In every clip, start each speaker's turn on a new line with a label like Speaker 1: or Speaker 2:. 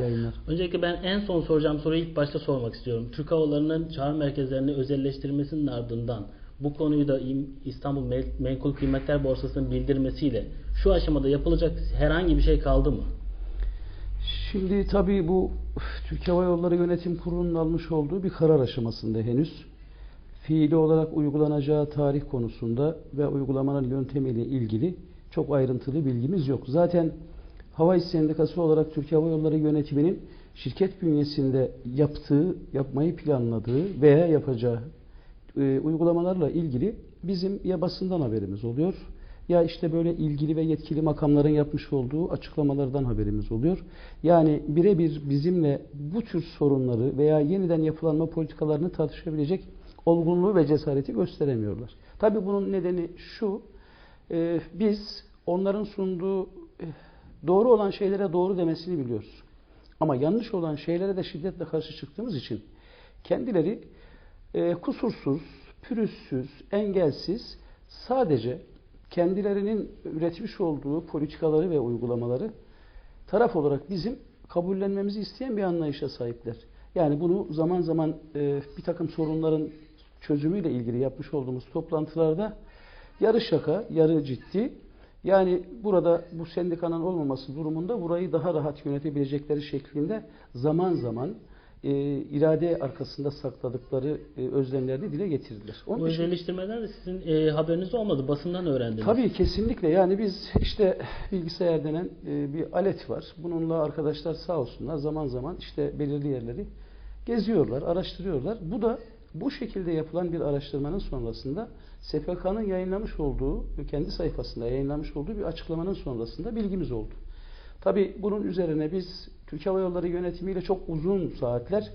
Speaker 1: yayınlar.
Speaker 2: Öncelikle ben en son soracağım soruyu ilk başta sormak istiyorum. Türk Hava Yolları'nın çağrı merkezlerini özelleştirmesinin ardından bu konuyu da İstanbul Menkul Kıymetler Borsası'nın bildirmesiyle şu aşamada yapılacak herhangi bir şey kaldı mı?
Speaker 1: Şimdi tabii bu Türk Hava Yolları Yönetim Kurulu'nun almış olduğu bir karar aşamasında henüz. Fiili olarak uygulanacağı tarih konusunda ve uygulamanın yöntemiyle ilgili çok ayrıntılı bilgimiz yok. Zaten Hava İş Sendikası olarak Türk Hava Yolları Yönetimi'nin şirket bünyesinde yaptığı, yapmayı planladığı veya yapacağı e, uygulamalarla ilgili bizim ya basından haberimiz oluyor ya işte böyle ilgili ve yetkili makamların yapmış olduğu açıklamalardan haberimiz oluyor. Yani birebir bizimle bu tür sorunları veya yeniden yapılanma politikalarını tartışabilecek olgunluğu ve cesareti gösteremiyorlar. Tabii bunun nedeni şu, e, biz onların sunduğu e, doğru olan şeylere doğru demesini biliyoruz. Ama yanlış olan şeylere de şiddetle karşı çıktığımız için kendileri e, kusursuz, pürüzsüz, engelsiz sadece kendilerinin üretmiş olduğu politikaları ve uygulamaları taraf olarak bizim kabullenmemizi isteyen bir anlayışa sahipler. Yani bunu zaman zaman e, bir takım sorunların çözümüyle ilgili yapmış olduğumuz toplantılarda yarı şaka, yarı ciddi. Yani burada bu sendikanın olmaması durumunda burayı daha rahat yönetebilecekleri şeklinde zaman zaman e, irade arkasında sakladıkları e, özlemlerini dile getirdiler.
Speaker 2: Onun Bu özelleştirmeden de sizin e, haberiniz olmadı. Basından öğrendiniz.
Speaker 1: Tabii kesinlikle. Yani biz işte bilgisayar denen e, bir alet var. Bununla arkadaşlar sağ olsunlar zaman zaman işte belirli yerleri geziyorlar, araştırıyorlar. Bu da bu şekilde yapılan bir araştırmanın sonrasında SPK'nın yayınlamış olduğu, kendi sayfasında yayınlamış olduğu bir açıklamanın sonrasında bilgimiz oldu. Tabi bunun üzerine biz Türk Hava Yolları yönetimiyle çok uzun saatler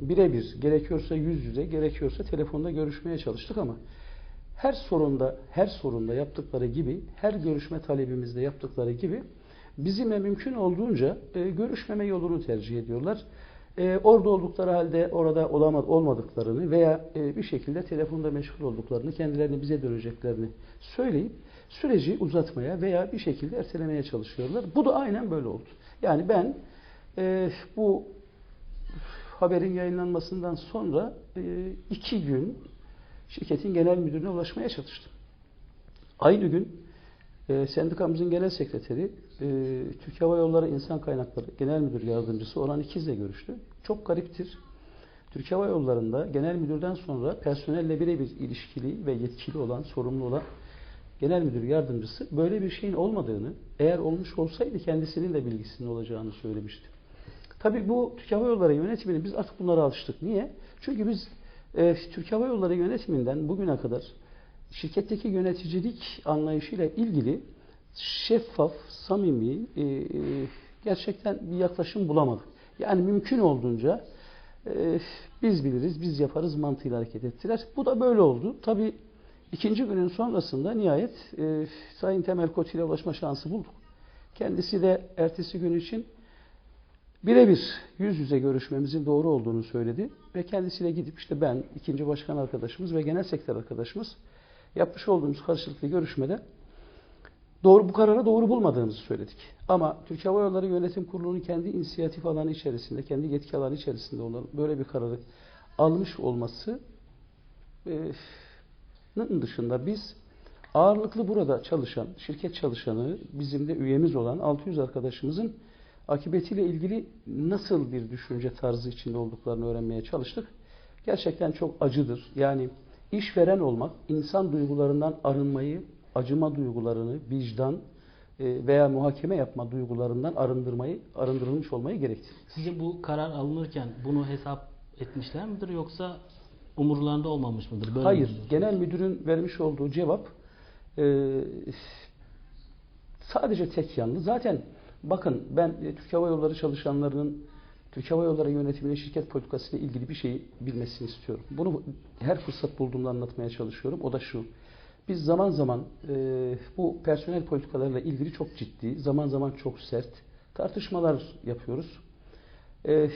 Speaker 1: birebir, gerekiyorsa yüz yüze, gerekiyorsa telefonda görüşmeye çalıştık ama her sorunda, her sorunda yaptıkları gibi, her görüşme talebimizde yaptıkları gibi bizimle mümkün olduğunca e, görüşmeme yolunu tercih ediyorlar. E, orada oldukları halde orada olamad olmadıklarını veya e, bir şekilde telefonda meşgul olduklarını, kendilerini bize döneceklerini söyleyip süreci uzatmaya veya bir şekilde ertelemeye çalışıyorlar. Bu da aynen böyle oldu. Yani ben e, bu haberin yayınlanmasından sonra e, iki gün şirketin genel müdürüne ulaşmaya çalıştım. Aynı gün e, sendikamızın genel sekreteri e, Türk Hava Yolları İnsan Kaynakları Genel Müdür Yardımcısı Orhan İkiz'le görüştü. Çok gariptir. Türk Hava Yolları'nda genel müdürden sonra personelle birebir ilişkili ve yetkili olan, sorumlu olan genel müdür yardımcısı böyle bir şeyin olmadığını, eğer olmuş olsaydı kendisinin de bilgisinin olacağını söylemişti. Tabi bu Türk Hava Yolları yönetimini biz artık bunlara alıştık. Niye? Çünkü biz e, Türk Hava Yolları yönetiminden bugüne kadar şirketteki yöneticilik anlayışıyla ilgili şeffaf, samimi, e, e, gerçekten bir yaklaşım bulamadık. Yani mümkün olduğunca e, biz biliriz, biz yaparız mantığıyla hareket ettiler. Bu da böyle oldu. Tabi ikinci günün sonrasında nihayet e, Sayın Temel Koç ile ulaşma şansı bulduk. Kendisi de ertesi gün için birebir yüz yüze görüşmemizin doğru olduğunu söyledi ve kendisiyle gidip işte ben, ikinci başkan arkadaşımız ve genel sekreter arkadaşımız yapmış olduğumuz karşılıklı görüşmede doğru bu kararı doğru bulmadığımızı söyledik. Ama Türk Hava Yolları Yönetim Kurulu'nun kendi inisiyatif alanı içerisinde, kendi yetki alanı içerisinde olan böyle bir kararı almış olması dışında biz ağırlıklı burada çalışan, şirket çalışanı, bizim de üyemiz olan 600 arkadaşımızın akıbetiyle ilgili nasıl bir düşünce tarzı içinde olduklarını öğrenmeye çalıştık. Gerçekten çok acıdır. Yani işveren olmak, insan duygularından arınmayı, acıma duygularını, vicdan e, veya muhakeme yapma duygularından arındırmayı, arındırılmış olmayı gerektirir.
Speaker 2: Sizce bu karar alınırken bunu hesap etmişler midir yoksa umurlarında olmamış mıdır?
Speaker 1: Böyle Hayır. Midir? Genel müdürün vermiş olduğu cevap e, sadece tek yanlı. Zaten bakın ben Türk Hava Yolları çalışanlarının Türk Hava Yolları yönetiminin şirket politikası ilgili bir şeyi bilmesini istiyorum. Bunu her fırsat bulduğumda anlatmaya çalışıyorum. O da şu. Biz zaman zaman e, bu personel politikalarıyla ilgili çok ciddi, zaman zaman çok sert tartışmalar yapıyoruz. E,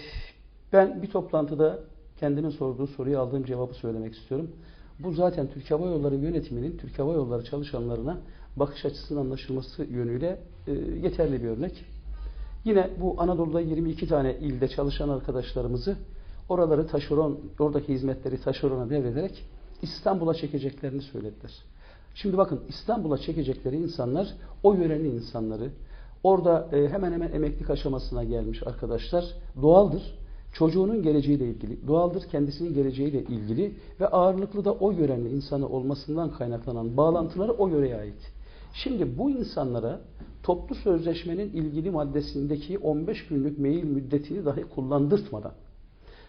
Speaker 1: ben bir toplantıda kendimin sorduğu soruyu aldığım cevabı söylemek istiyorum. Bu zaten Türk Hava Yolları yönetiminin Türk Hava Yolları çalışanlarına bakış açısının anlaşılması yönüyle e, yeterli bir örnek. Yine bu Anadolu'da 22 tane ilde çalışan arkadaşlarımızı oraları taşeron, oradaki hizmetleri taşerona devrederek İstanbul'a çekeceklerini söylediler. Şimdi bakın İstanbul'a çekecekleri insanlar o yörenin insanları. Orada e, hemen hemen emeklilik aşamasına gelmiş arkadaşlar. Doğaldır. Çocuğunun geleceğiyle ilgili, doğaldır kendisinin geleceğiyle ilgili ve ağırlıklı da o yörenin insanı olmasından kaynaklanan bağlantıları o yöreye ait. Şimdi bu insanlara toplu sözleşmenin ilgili maddesindeki 15 günlük mail müddetini dahi kullandırtmadan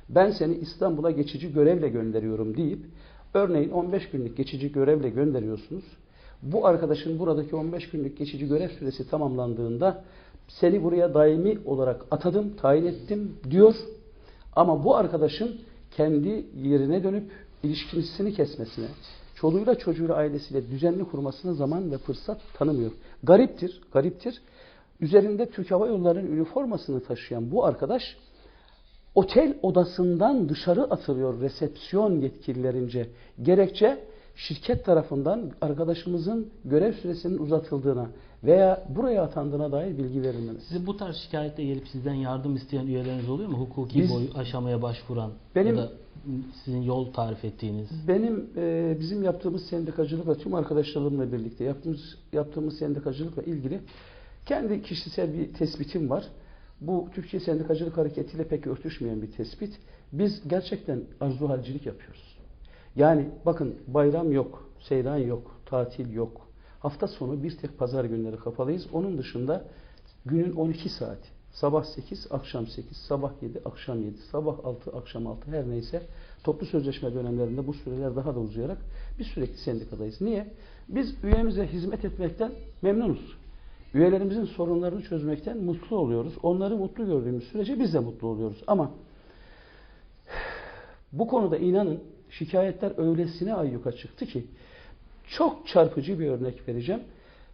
Speaker 1: ben seni İstanbul'a geçici görevle gönderiyorum deyip örneğin 15 günlük geçici görevle gönderiyorsunuz. Bu arkadaşın buradaki 15 günlük geçici görev süresi tamamlandığında seni buraya daimi olarak atadım, tayin ettim diyor. Ama bu arkadaşın kendi yerine dönüp ilişkisini kesmesine, çoluğuyla çocuğuyla ailesiyle düzenli kurmasına zaman ve fırsat tanımıyor. Gariptir, gariptir. Üzerinde Türk Hava Yolları'nın üniformasını taşıyan bu arkadaş otel odasından dışarı atılıyor resepsiyon yetkililerince. Gerekçe şirket tarafından arkadaşımızın görev süresinin uzatıldığına veya buraya atandığına dair bilgi verilmeniz.
Speaker 2: Size bu tarz şikayetle gelip sizden yardım isteyen üyeleriniz oluyor mu? Hukuki
Speaker 1: Biz-
Speaker 2: boy aşamaya başvuran
Speaker 1: Benim-
Speaker 2: ya da sizin yol tarif ettiğiniz.
Speaker 1: Benim e, bizim yaptığımız sendikacılıkla tüm arkadaşlarımla birlikte yaptığımız yaptığımız sendikacılıkla ilgili kendi kişisel bir tespitim var. Bu Türkiye Sendikacılık Hareketi ile pek örtüşmeyen bir tespit. Biz gerçekten arzu halcilik yapıyoruz. Yani bakın bayram yok, seyran yok, tatil yok. Hafta sonu bir tek pazar günleri kapalıyız. Onun dışında günün 12 saati. Sabah 8, akşam 8, sabah 7, akşam 7, sabah 6, akşam 6 her neyse toplu sözleşme dönemlerinde bu süreler daha da uzayarak biz sürekli sendikadayız. Niye? Biz üyemize hizmet etmekten memnunuz. Üyelerimizin sorunlarını çözmekten mutlu oluyoruz. Onları mutlu gördüğümüz sürece biz de mutlu oluyoruz. Ama bu konuda inanın şikayetler öylesine ayyuka çıktı ki çok çarpıcı bir örnek vereceğim.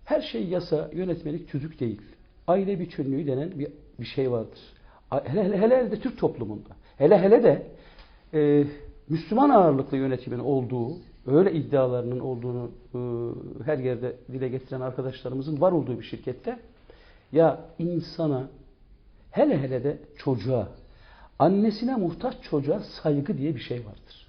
Speaker 1: Her şey yasa, yönetmelik, tüzük değil. Aile bütünlüğü denen bir, bir şey vardır. Hele hele, hele de Türk toplumunda. Hele hele de e, Müslüman ağırlıklı yönetimin olduğu, öyle iddialarının olduğunu e, her yerde dile getiren arkadaşlarımızın var olduğu bir şirkette ya insana hele hele de çocuğa, annesine muhtaç çocuğa saygı diye bir şey vardır.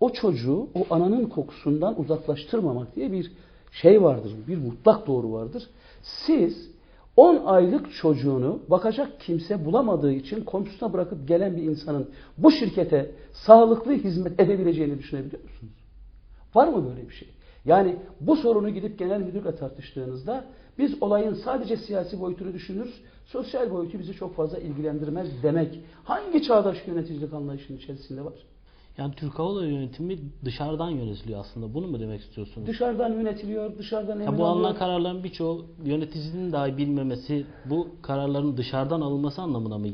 Speaker 1: O çocuğu o ananın kokusundan uzaklaştırmamak diye bir şey vardır. Bir mutlak doğru vardır. Siz 10 aylık çocuğunu bakacak kimse bulamadığı için komşusuna bırakıp gelen bir insanın bu şirkete sağlıklı hizmet edebileceğini düşünebiliyor musunuz? Var mı böyle bir şey? Yani bu sorunu gidip genel müdürle tartıştığınızda biz olayın sadece siyasi boyutunu düşünürüz, sosyal boyutu bizi çok fazla ilgilendirmez demek. Hangi çağdaş yöneticilik anlayışının içerisinde var?
Speaker 2: Yani Türk Hava Yolları yönetimi dışarıdan yönetiliyor aslında. Bunu mu demek istiyorsunuz?
Speaker 1: Dışarıdan yönetiliyor, dışarıdan
Speaker 2: Ya bu
Speaker 1: alıyor.
Speaker 2: alınan kararların birçoğu yöneticinin dahi bilmemesi bu kararların dışarıdan alınması anlamına mı